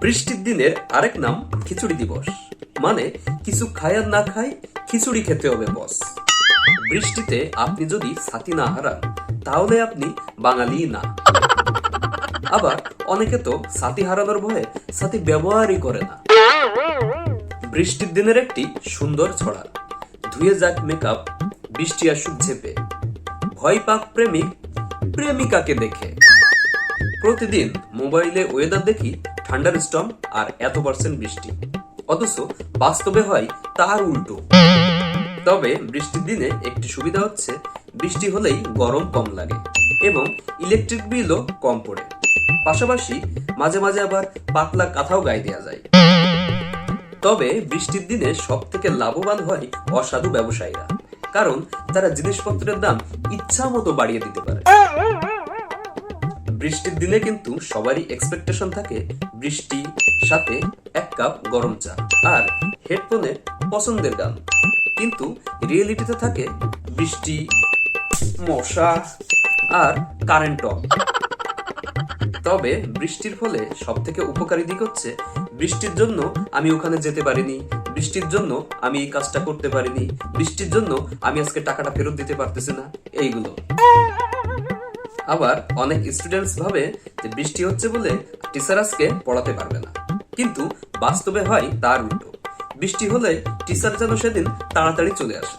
বৃষ্টির দিনের আরেক নাম খিচুড়ি দিবস। মানে কিছু খায় আর না খায় খিচুড়ি খেতে হবে, বস। বৃষ্টিতে আপনি যদি ছাতি না হারান, তাহলে আপনি বাঙালি না। আবার অনেকে তো ছাতি হারানোর ভয়ে ছাতি ব্যবহারই করে না। বৃষ্টির দিনের একটি সুন্দর ছড়া ধুয়ে যাক মেকআপ বৃষ্টি আসুক ঝেপে। ভয় পাক প্রেমিক, প্রেমিকাকে দেখে। প্রতিদিন মোবাইলে ওয়েদার দেখি ঠান্ডার স্টর্ম আর এত পার্সেন্ট বৃষ্টি। অথচ বাস্তবে হয় তার উল্টো। তবে বৃষ্টির দিনে একটি সুবিধা হচ্ছে, বৃষ্টি হলেই গরম কম লাগে এবং ইলেকট্রিক বিলও কম পড়ে। পাশাপাশি মাঝে মাঝে আবার পাতলা কাঁথাও গায়ে দেওয়া যায়। তবে বৃষ্টির দিনে সব থেকে লাভবান হয় অসাধু ব্যবসায়ীরা, কারণ তারা জিনিসপত্রের দাম ইচ্ছা মতো বাড়িয়ে দিতে পারে। বৃষ্টির দিনে কিন্তু সবারই এক্সপেকটেশন থাকে বৃষ্টি, সাথে এক কাপ গরম চা আর হেডফোনে পছন্দের গান। কিন্তু রিয়েলিটিতে থাকে বৃষ্টি, মশা আর কারেন্ট অফ। তবে বৃষ্টির ফলে সব থেকে উপকারী দিক হচ্ছে বৃষ্টির জন্য আমি ওখানে যেতে পারিনি, বৃষ্টির জন্য আমি এই কাজটা করতে পারিনি, বৃষ্টির জন্য আমি আজকে টাকাটা ফেরত দিতে পারতেছি না, এইগুলো। আবার অনেক স্টুডেন্টস ভাবে যে বৃষ্টি হচ্ছে বলে টিচার আজকে পড়াতে পারবে না। কিন্তু বাস্তবে হয় তার উল্টো। বৃষ্টি হলে টিচার যেন সেদিন তাড়াতাড়ি চলে আসে।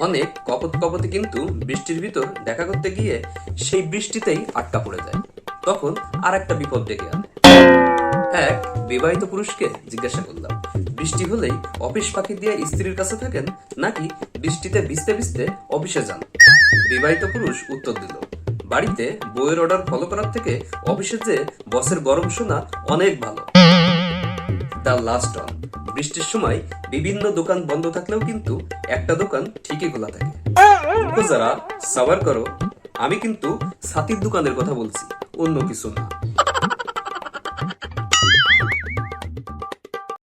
অনেক কপত কপতে কিন্তু বৃষ্টির ভিতর দেখা করতে গিয়ে সেই বৃষ্টিতেই আটকা পড়ে যায়। তখন আর একটা বিপদ ডেকে আনে। এক বিবাহিত পুরুষকে জিজ্ঞাসা করলাম, বৃষ্টি হলেই অফিস পাখি দিয়ে স্ত্রীর কাছে থাকেন নাকি বৃষ্টিতে ভিজতে ভিজতে অফিসে যান? বিবাহিত পুরুষ উত্তর দিল বাড়িতে বইয়ের অর্ডার ফলো করার থেকে অফিসে যে বসের গরম শোনা অনেক ভালো। দ্য লাস্ট অন বৃষ্টির সময় বিভিন্ন দোকান বন্ধ থাকলেও কিন্তু একটা দোকান ঠিকই খোলা থাকে। যারা সাবার করো, আমি কিন্তু ছাতির দোকানের কথা বলছি, অন্য কিছু না।